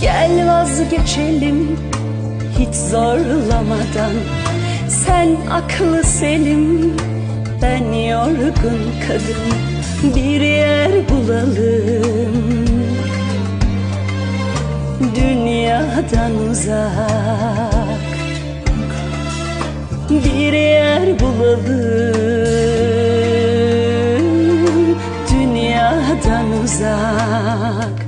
Gel vazgeçelim hiç zorlamadan. Sen aklı selim ben yorgun kadın. Bir yer bulalım. Dünyadan uzak. Bir yer bulalım. Dünyadan uzak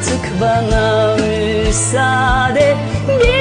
artık bana müsaade. Bir